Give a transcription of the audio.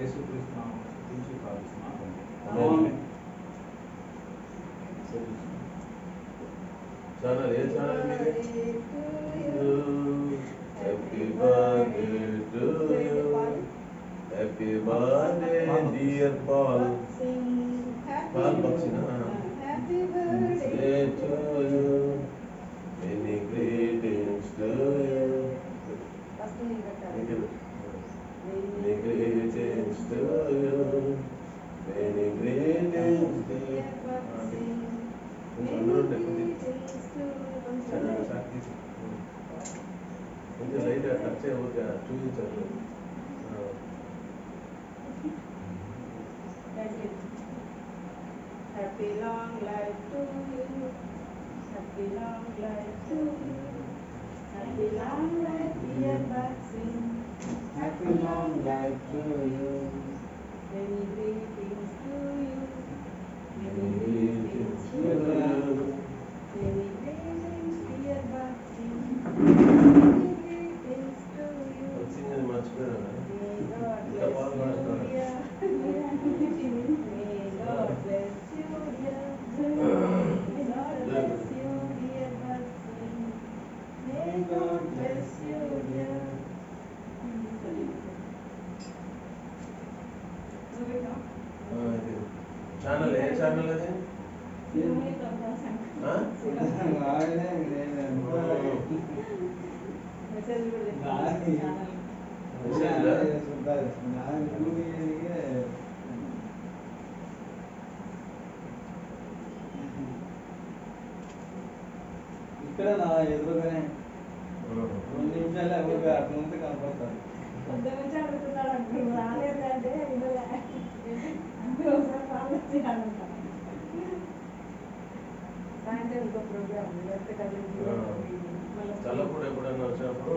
యేసుక్రీస్తు నామమున స్తుతించి ప్రార్థిస్తున్నాను. ఆమేన్. ఛానల్ ఏ ఛానల్ మీది happy birthday to you happy birthday dear Paul Paul బక్షినా Happy long life to you. Happy long life to you. Happy long life, dear Bhatt Happy long life to you. Channel అది ఇక్కడ నా ఎదురుగానే. రెండు నిమిషాలు అక్కడ అట్లా కనపడతారు. చల్లకూడ ఎప్పుడైనా వచ్చినప్పుడు